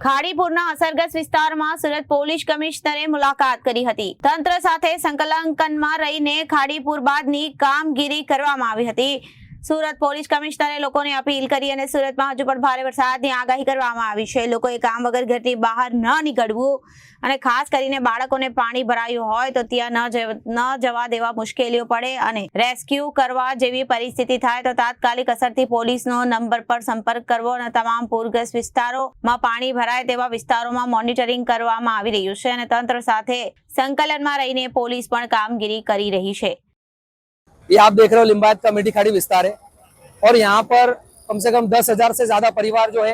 ખાડીપુરના અસરગ્રસ્ત વિસ્તારમાં સુરત પોલીસ કમિશનરે મુલાકાત કરી હતી. તંત્ર સાથે સંકલનકનમાં રહીને ખાડીપુર બાદની કામગીરી કરવામાં આવી હતી. સુરત પોલીસ કમિશનરે લોકોને અપીલ કરી અને સુરતમાં હજુ પણ ભારે વરસાદની આગાહી કરવામાં આવી છે. લોકોએ કામ વગર ઘરની બહાર ન નીકળવું અને ખાસ કરીને બાળકોને પાણી ભરાયું હોય તો ત્યાં ન જવા દેવા મુશ્કેલીઓ પડે અને રેસ્ક્યુ કરવા જેવી પરિસ્થિતિ થાય તો તાત્કાલિક અસરથી પોલીસનો નંબર પર સંપર્ક કરવો અને તમામ પૂરગ્રસ્ત વિસ્તારોમાં પાણી ભરાય તેવા વિસ્તારોમાં મોનિટરિંગ કરવામાં આવી રહ્યું છે અને તંત્ર સાથે સંકલનમાં રહીને પોલીસ પણ કામગીરી કરી રહી છે. ये आप देख रहे हो लिम्बायत का मीठी खाड़ी विस्तार है। और यहाँ पर कम से कम दस हज़ार से ज़्यादा परिवार जो है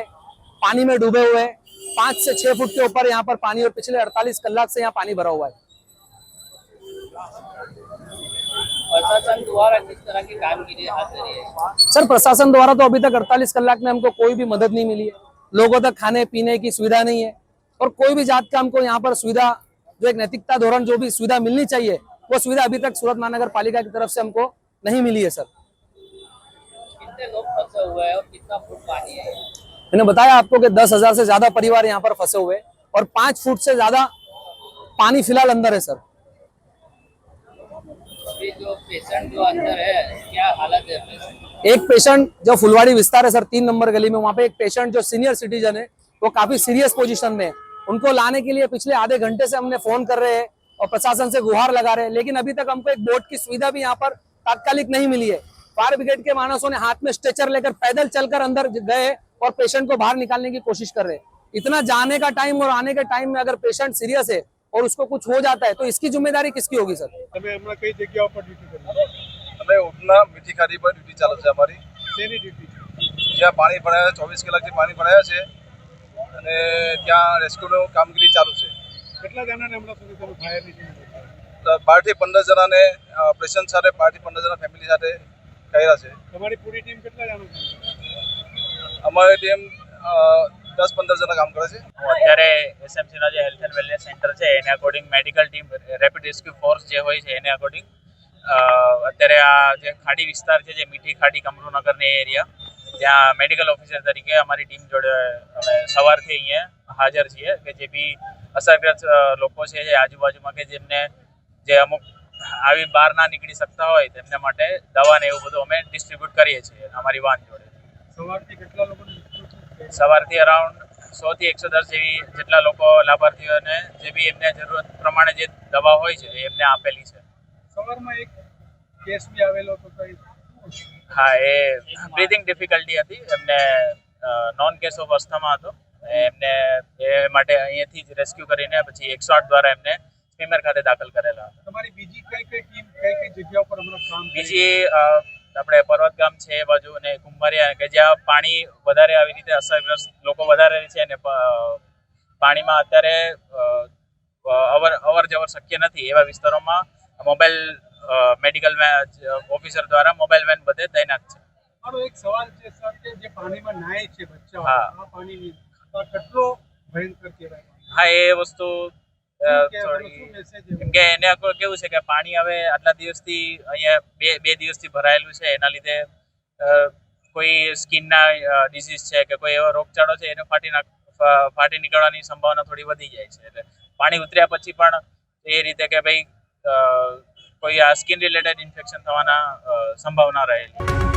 पानी में डूबे हुए हैं। पाँच से छह फुट के ऊपर यहाँ पर पानी और पिछले 48 कलाक से यहाँ पानी भरा हुआ है। प्रशासन द्वारा किस तरह की कामगिरी हाथ है? सर प्रशासन द्वारा तो अभी तक 48 कलाक में हमको कोई भी मदद नहीं मिली है। लोगों तक खाने पीने की सुविधा नहीं है। और कोई भी जात का हमको यहाँ पर सुविधा जो एक नैतिकता धोरण जो भी सुविधा मिलनी चाहिए वो सुविधा अभी तक सूरत महानगर पालिका की तरफ़ से हमको नहीं मिली है सर। कितने लोग फंसे हुए हैं और कितना फुट पानी है? मैंने बताया आपको कि दस हज़ार से ज़्यादा परिवार यहाँ पर फंसे हुए और पाँच फुट से ज़्यादा पानी फ़िलहाल अंदर है सर। जो पेशेंट जो अंदर है क्या हालत है पेशेंट एक पेशेंट जो फुलवाड़ी विस्तार है सर तीन नंबर गली में वहाँ पे एक पेशेंट जो सीनियर सिटीजन है वो काफ़ी सीरियस पोजीशन में है। उनको लाने के लिए पिछले आधे घंटे से हमने फ़ोन कर रहे हैं। और प्रशासन से गुहार लगा रहे हैं लेकिन अभी तक हमको एक बोट की सुविधा भी यहाँ पर तात्कालिक नहीं मिली है फायर ब्रिगेड के मानसों ने हाथ में स्ट्रेचर लेकर पैदल चलकर अंदर गए और पेशेंट को बाहर निकालने की कोशिश कर रहे हैं इतना जाने का टाइम और आने के टाइम में अगर पेशेंट सीरियस है और उसको कुछ हो जाता है तो इसकी जिम्मेदारी किसकी होगी सर તમે હમણાં કઈ જગ્યાઓ પર ડ્યુટી કરી અમે ઉધના મીઠી ખાડી પર ડ્યુટી ચાલે છે અમારી શેની ડ્યુટી છે જ્યાં પાણી ભરાયા ચોવીસ કલાકથી પાણી ભરાયા છે અને ત્યાં રેસ્ક્યુનું કામગીરી ચાલુ છે કેટલા જણાને હમણાં સુધી તમે ફાયરની બારથી પંદર જણાને પેશન્ટ સાથે બારથી પંદર જણા ફેમિલી સાથે કર્યા છે. તમારી પૂરી ટીમ કેટલા જણા અમારી ટીમ દસ પંદર જણા કામ કરે છે. અત્યારે એસએમસીના જે હેલ્થ એન્ડ વેલનેસ સેન્ટર છે એને according medical team rapid rescue force જે હોય છે એને અકોર્ડિંગ અત્યારે આ જે ખાડી વિસ્તાર છે જે મીઠી ખાડી કમરૂનગરની એરિયા ત્યાં મેડિકલ ઓફિસર તરીકે અમારી ટીમ જોડે અમે સવારથી અહીંયા હાજર છીએ કે જે બી અસરગ્રસ્ત લોકો છે જે આજુબાજુમાં કે જેમને જે અમુક આવી બહાર ના નીકળી શકતા હોય તેમને માટે દવા ને એવું બધું અમે ડિસ્ટ્રીબ્યુટ કરીએ છીએ અમારી વાન જોડે. સવારથી કેટલા લોકોને સવારથી અરાઉન્ડ સો થી એકસો દસ જેવી જેટલા લોકો લાભાર્થીઓને જે બી એમને જરૂરત પ્રમાણે જે દવા હોય છે એમને આપેલી છે. સવારમાં એક કેસ બી આવેલો હતો હા એ બ્રીથિંગ ડિફિકલ્ટી હતી એમને નોન કેસ ઓફ અસ્થમા હતો. એમને એ માટે અહીંયાથી જ રેસ્ક્યુ કરીને પછી એકસો આઠ દ્વારા એમને સ્ટીમર ખાતે દાખલ કરેલા હતા તમારી બીજી કઈ કઈ ટીમ કઈ કઈ જગ્યા ઉપર હમણાં કામ બીજી આપણે પર્વત ગામ છે એ બાજુ અને કુંભારિયા કે જ્યાં પાણી વધારે આવી રીતે અસરગ્રસ્ત લોકો વધારે છે અને પાણીમાં અત્યારે અવર અવર જવર શક્ય નથી એવા વિસ્તારોમાં મોબાઈલ મેડિકલ ઓફિસર દ્વારા મોબાઈલ વેન બધે તૈનાત છે મારો એક સવાલ છે સર કે જે પાણીમાં નાય છે બચ્ચા હા. આ પાણીની કેટલો ભયંકર કહેવાય હા એ વસ્તુ કેમ કે એને કેવું છે કે પાણી હવે આટલા દિવસથી અહીંયા બે બે દિવસથી ભરાયેલું છે એના લીધે કોઈ સ્કિનના ડિઝીઝ છે કે કોઈ એવો રોગચાળો છે એને ફાટી નાખ ફાટી નીકળવાની સંભાવના થોડી વધી જાય છે. એટલે પાણી ઉતર્યા પછી પણ એ રીતે કે ભાઈ કોઈ આ સ્કિન રિલેટેડ ઇન્ફેક્શન થવાના સંભાવના રહેલી.